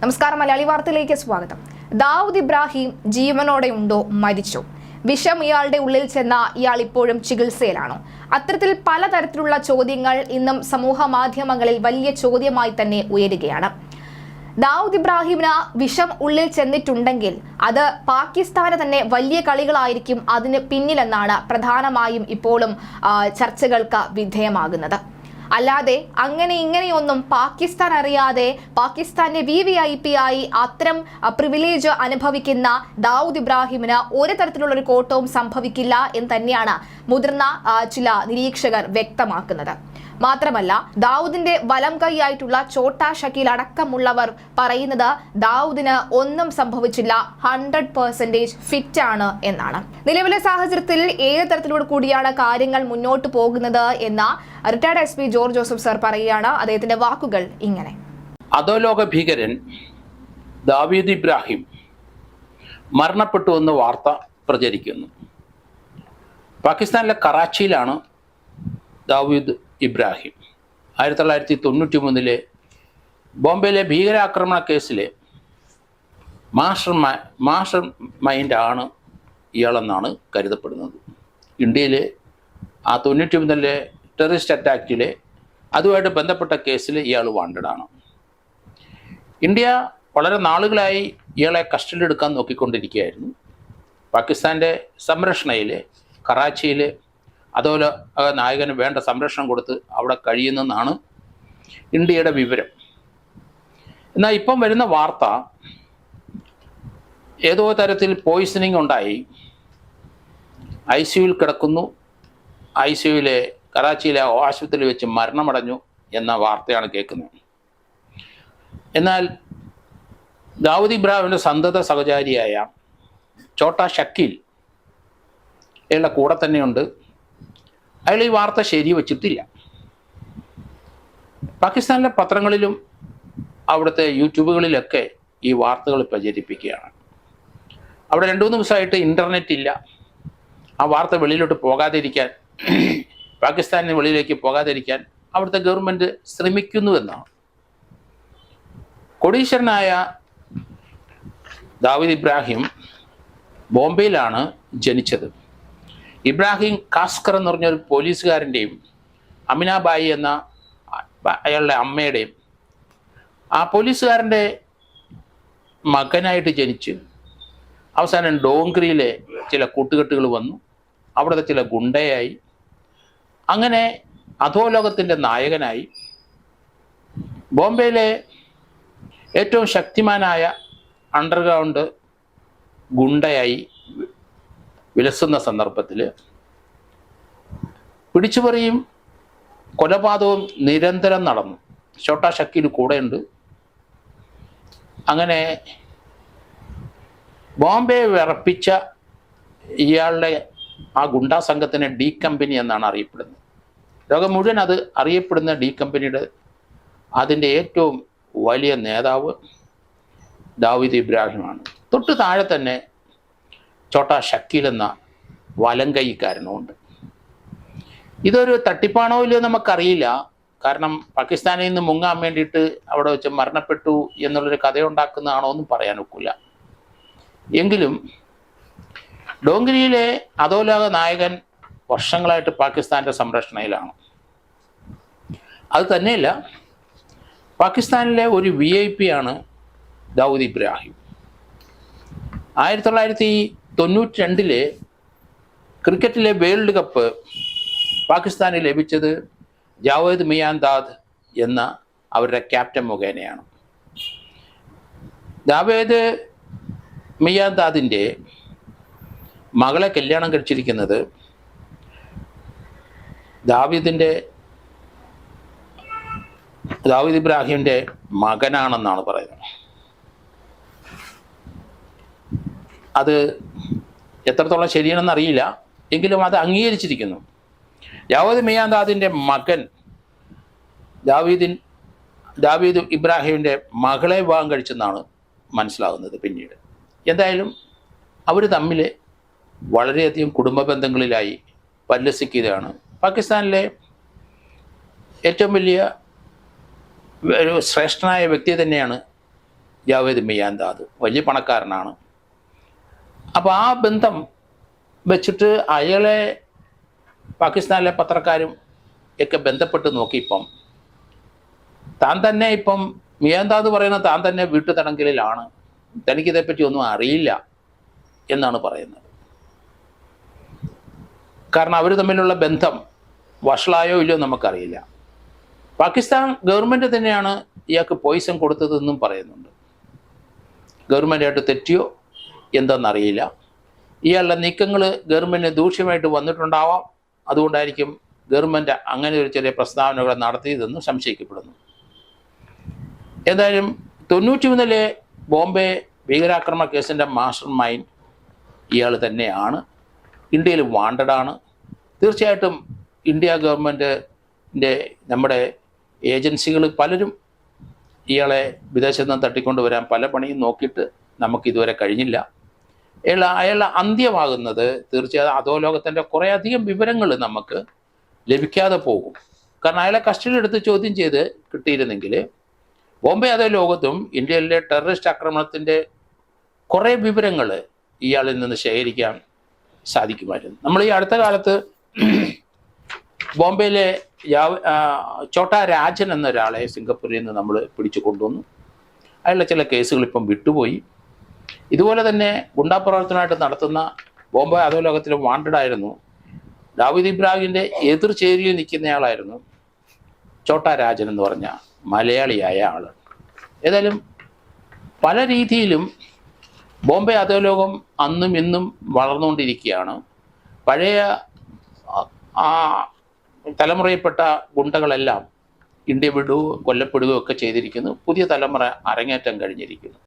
നമസ്കാരം മലയാളി വാർത്തയിലേക്ക് സ്വാഗതം. ദാവൂദ് ഇബ്രാഹിം ജീവനോടെ ഉണ്ടോ? മരിച്ചോ? വിഷം ഇയാളുടെ ഉള്ളിൽ ചെന്ന ഇയാൾ ഇപ്പോഴും ചികിത്സയിലാണോ. അത്തരത്തിൽ പലതരത്തിലുള്ള ചോദ്യങ്ങൾ ഇന്നും സമൂഹ മാധ്യമങ്ങളിൽ വലിയ ചോദ്യമായി തന്നെ ഉയരുകയാണ്. ദാവൂദ് ഇബ്രാഹിമിന് വിഷം ഉള്ളിൽ ചെന്നിട്ടുണ്ടെങ്കിൽ അത് പാകിസ്ഥാന് തന്നെ വലിയ കളികളായിരിക്കും അതിന് പിന്നിലെന്നാണ് പ്രധാനമായും ഇപ്പോഴും ചർച്ചകൾക്ക് വിധേയമാകുന്നത്. അല്ലാതെ അങ്ങനെ ഇങ്ങനെയൊന്നും പാകിസ്ഥാൻ അറിയാതെ പാകിസ്ഥാന്റെ വി വി ഐ പി ആയി അത്തരം പ്രിവിലേജ് അനുഭവിക്കുന്ന ദാവൂദ് ഇബ്രാഹിമിന് ഒരു തരത്തിലുള്ള ഒരു കോട്ടവും സംഭവിക്കില്ല എന്ന് തന്നെയാണ് മുതിർന്ന ചില നിരീക്ഷകർ വ്യക്തമാക്കുന്നത്. മാത്രമല്ല ദാവൂദിന്റെ വലം കൈയായിട്ടുള്ള ചോട്ടാ ഷക്കീൽ അടക്കമുള്ളവർ പറയുന്നത് ദാവൂദിന് ഒന്നും സംഭവിച്ചില്ല ഹൺഡ്രഡ് പെർസെന്റേജ് ഫിറ്റ് ആണ് എന്നാണ്. നിലവിലെ സാഹചര്യത്തിൽ ഏത് തരത്തിലൂടെ കൂടിയാണ് കാര്യങ്ങൾ മുന്നോട്ട് പോകുന്നത് എന്ന retired S P George Joseph sir പറയുകയാണ് അദ്ദേഹത്തിന്റെ വാക്കുകൾ ഇങ്ങനെ. അധോലോക ഭീകരൻ ദാവീദ് ഇബ്രാഹിം മരണപ്പെട്ടു എന്ന വാർത്ത പ്രചരിക്കുന്നു. പാകിസ്ഥാനിലെ കറാച്ചിയിലാണ് ദാവീദ് ഇബ്രാഹിം. ആയിരത്തി തൊള്ളായിരത്തി തൊണ്ണൂറ്റി മൂന്നിലെ ബോംബെയിലെ ഭീകരാക്രമണ കേസിലെ മാസ്റ്റർ മാസ്റ്റർ മൈൻഡാണ് ഇയാളെന്നാണ് കരുതപ്പെടുന്നത്. ഇന്ത്യയിലെ ആ തൊണ്ണൂറ്റി മൂന്നിലെ ടെററിസ്റ്റ് അറ്റാക്കിലെ അതുമായിട്ട് ബന്ധപ്പെട്ട കേസിൽ ഇയാൾ ആണ്. ഇന്ത്യ വളരെ നാളുകളായി ഇയാളെ കസ്റ്റഡി എടുക്കാൻ നോക്കിക്കൊണ്ടിരിക്കുകയായിരുന്നു. പാകിസ്ഥാന്റെ സംരക്ഷണയിൽ കറാച്ചിയിൽ അതുപോലെ നായകന് വേണ്ട സംരക്ഷണം കൊടുത്ത് അവിടെ കഴിയുന്നെന്നാണ് ഇന്ത്യയുടെ വിവരം. എന്നാൽ ഇപ്പം വരുന്ന വാർത്ത ഏതോ തരത്തിൽ പോയിസണിങ് ഉണ്ടായി. ഐ സിയുയിൽ കിടക്കുന്നു. ഐ സിയുവിലെ കറാച്ചിയിലെ ആശുപത്രിയിൽ വെച്ച് മരണമടഞ്ഞു എന്ന വാർത്തയാണ് കേൾക്കുന്നത്. എന്നാൽ ദാവൂദ് ഇബ്രാഹിമിന്റെ സന്തത സഹചാരിയായ ചോട്ടാ ഷക്കീൽ അയാളുടെ കൂടെ തന്നെയുണ്ട്. അയാൾ ഈ വാർത്ത ശരി വച്ചിട്ടില്ല പാകിസ്ഥാനിലെ പത്രങ്ങളിലും അവിടുത്തെ യൂട്യൂബുകളിലൊക്കെ ഈ വാർത്തകൾ പ്രചരിപ്പിക്കുകയാണ്. അവിടെ രണ്ടു മൂന്ന് ദിവസമായിട്ട് ഇന്റർനെറ്റ് ഇല്ല. ആ വാർത്ത വെളിയിലോട്ട് പോകാതിരിക്കാൻ പാകിസ്ഥാനിന് വെളിയിലേക്ക് പോകാതിരിക്കാൻ അവിടുത്തെ ഗവൺമെന്റ് ശ്രമിക്കുന്നുവെന്നാണ് കൊടീശ്വരനായ ദാവിദ് ഇബ്രാഹിം ബോംബെയിലാണ് ജനിച്ചത്. ഇബ്രാഹിം കാസ്കർ എന്ന് പറഞ്ഞൊരു പോലീസുകാരന്റെയും അമിനാബായി എന്ന അയാളുടെ അമ്മയുടെയും ആ പോലീസുകാരന്റെ മകനായിട്ട് ജനിച്ച് അവസാനം ഡോങ്ക്രിയിലെ ചില കൂട്ടുകെട്ടുകൾ വന്നു. അവിടുത്തെ ചില ഗുണ്ടയായി. അങ്ങനെ അധോലോകത്തിന്റെ നായകനായി ബോംബെയിലെ ഏറ്റവും ശക്തിമാനായ അണ്ടർഗ്രൗണ്ട് ഗുണ്ടയായി വിലസുന്ന സന്ദർഭത്തിൽ പിടിച്ചുപറിയും കൊലപാതകവും നിരന്തരം നടന്നു. ഷോട്ടാ ഷക്കീൽ കൂടെയുണ്ട്. അങ്ങനെ ബോംബെ വിറപ്പിച്ച ഇയാളുടെ ആ ഗുണ്ടാ സംഘത്തിനെ ഡി കമ്പനി എന്നാണ് അറിയപ്പെടുന്നത്. ലോകം മുഴുവൻ അത് അറിയപ്പെടുന്ന ഡി കമ്പനിയുടെ അതിന്റെ ഏറ്റവും വലിയ നേതാവ് ദാവീദ് ഇബ്രാഹിമാണ്. തൊട്ട് താഴെ തന്നെ ചോട്ടാ ഷക്കീൽ എന്ന വലം കൈക്കാരനുമുണ്ട്. ഇതൊരു തട്ടിപ്പാണോ ഇല്ലയോ നമുക്കറിയില്ല. കാരണം പാകിസ്ഥാനിൽ നിന്ന് മുങ്ങാൻ വേണ്ടിയിട്ട് അവിടെ വെച്ച് മരണപ്പെട്ടു എന്നുള്ളൊരു കഥയുണ്ടാക്കുന്നതാണോ എന്നും പറയാൻ ഒക്കില്ല. എങ്കിലും ഡോങ്കിരിയിലെ അധോലോക നായകൻ വർഷങ്ങളായിട്ട് പാകിസ്ഥാന്റെ സംരക്ഷണയിലാണ്. അത് തന്നെയല്ല പാകിസ്ഥാനിലെ ഒരു വി ഐ പി ആണ് ദൗദ് ഇബ്രാഹിം. ആയിരത്തി തൊള്ളായിരത്തി തൊണ്ണൂറ്റി രണ്ടിലെ ക്രിക്കറ്റിലെ വേൾഡ് കപ്പ് പാകിസ്ഥാന് ലഭിച്ചത് ജാവേദ് മിയാൻദാദ് എന്ന അവരുടെ ക്യാപ്റ്റൻ മുഖേനയാണ്. ജാവേദ് മിയാൻദാദിന്റെ മകളെ കല്യാണം കഴിച്ചിരിക്കുന്നത് ദാവീദിന്റെ ദാവീദ് ഇബ്രാഹിമിന്റെ മകനാണെന്നാണ് പറയുന്നത്. അത് എത്രത്തോളം ശരിയാണെന്ന് അറിയില്ല. എങ്കിലും അത് അംഗീകരിച്ചിരിക്കുന്നു. ജാവദ് മിയാന്താദിന്റെ മകൻ ദാവീദിൻ ദാവീദ് ഇബ്രാഹിമിന്റെ മകളെ വിവാഹം കഴിച്ചെന്നാണ് മനസ്സിലാകുന്നത് പിന്നീട്. എന്തായാലും അവർ തമ്മിൽ വളരെയധികം കുടുംബ ബന്ധങ്ങളിലായി പരിലസിക്കുകയാണ്. പാകിസ്ഥാനിലെ ഏറ്റവും വലിയ ഒരു ശ്രേഷ്ഠനായ വ്യക്തി തന്നെയാണ് ജാവേദ് മിയാന്താദ് വലിയ പണക്കാരനാണ്. അപ്പോൾ ആ ബന്ധം വെച്ചിട്ട് അയാളെ പാകിസ്ഥാനിലെ പത്രക്കാരും ഒക്കെ ബന്ധപ്പെട്ട് നോക്കി ഇപ്പം താൻ തന്നെ ഇപ്പം മിയാന്താദ് പറയുന്ന താൻ തന്നെ വീട്ടു തടങ്കലിലാണ് തനിക്കിതേപ്പറ്റി ഒന്നും അറിയില്ല എന്നാണ് പറയുന്നത്. കാരണം അവർ തമ്മിലുള്ള ബന്ധം വഷളായോ ഇല്ലയോ നമുക്കറിയില്ല. പാകിസ്ഥാൻ ഗവൺമെന്റ് തന്നെയാണ് ഇയാൾക്ക് പോയിസൺ കൊടുത്തതെന്നും പറയുന്നുണ്ട്. ഗവൺമെന്റായിട്ട് തെറ്റിയോ എന്തെന്നറിയില്ല. ഇയാളുടെ നീക്കങ്ങൾ ഗവൺമെന്റ് ദൂഷ്യമായിട്ട് വന്നിട്ടുണ്ടാവാം. അതുകൊണ്ടായിരിക്കും ഗവൺമെന്റ് അങ്ങനെ ഒരു ചെറിയ പ്രസ്താവനകൾ നടത്തിയതെന്ന് സംശയിക്കപ്പെടുന്നു. എന്തായാലും തൊണ്ണൂറ്റി മൂന്നിലെ ബോംബെ ഭീകരാക്രമണ കേസിന്റെ മാസ്റ്റർ മൈൻഡ് ഇയാൾ തന്നെയാണ്. ഇന്ത്യയിൽ വാണ്ടഡാണ് തീർച്ചയായിട്ടും ഇന്ത്യ ഗവൺമെന്റിന്റെ നമ്മുടെ ഏജൻസികൾ പലരും ഇയാളെ വിദേശത്ത് നിന്ന് തട്ടിക്കൊണ്ടുവരാൻ പല പണിയും നോക്കിയിട്ട് നമുക്കിതുവരെ കഴിഞ്ഞില്ല. അയാൾ അന്ത്യമാകുന്നത് തീർച്ചയായും അധോലോകത്തിന്റെ കുറേയധികം വിവരങ്ങൾ നമുക്ക് ലഭിക്കാതെ പോകും. കാരണം അയാളെ കസ്റ്റഡി എടുത്ത് ചോദ്യം ചെയ്ത് കിട്ടിയിരുന്നെങ്കിൽ ബോംബെ അതേ ലോകത്തും ഇന്ത്യയിലെ ടെററിസ്റ്റ് ആക്രമണത്തിന്റെ കുറേ വിവരങ്ങൾ ഇയാളിൽ നിന്ന് ശേഖരിക്കാൻ സാധിക്കുമായിരുന്നു. നമ്മൾ ഈ അടുത്ത കാലത്ത് ബോംബെയിലെ ചോട്ടാ രാജൻ എന്നൊരാളെ സിംഗപ്പൂരിൽ നിന്ന് നമ്മൾ പിടിച്ചു കൊണ്ടുവന്നു. അയാളുടെ ചില കേസുകൾ ഇപ്പം വിട്ടുപോയി. ഇതുപോലെ തന്നെ ഗുണ്ടാപ്രവർത്തനമായിട്ട് നടത്തുന്ന ബോംബെ അധോലോകത്തിൽ വാണ്ടഡ് ആയിരുന്നു. ദാവൂദ് ഇബ്രാഹിമിന്റെ എതിർ ചേരിയിൽ നിൽക്കുന്നയാളായിരുന്നു ചോട്ടാ രാജൻ എന്ന് പറഞ്ഞ മലയാളിയായ ആൾ ഏതായാലും പല രീതിയിലും ബോംബെ അധോലോകം അന്നും ഇന്നും വളർന്നുകൊണ്ടിരിക്കുകയാണ്. പഴയ ആ തലമുറയിൽപ്പെട്ട ഗുണ്ടകളെല്ലാം ഇന്ത്യ വിടുകയോ കൊല്ലപ്പെടുകയോ ഒക്കെ ചെയ്തിരിക്കുന്നു. പുതിയ തലമുറ അരങ്ങേറ്റം കഴിഞ്ഞിരിക്കുന്നു.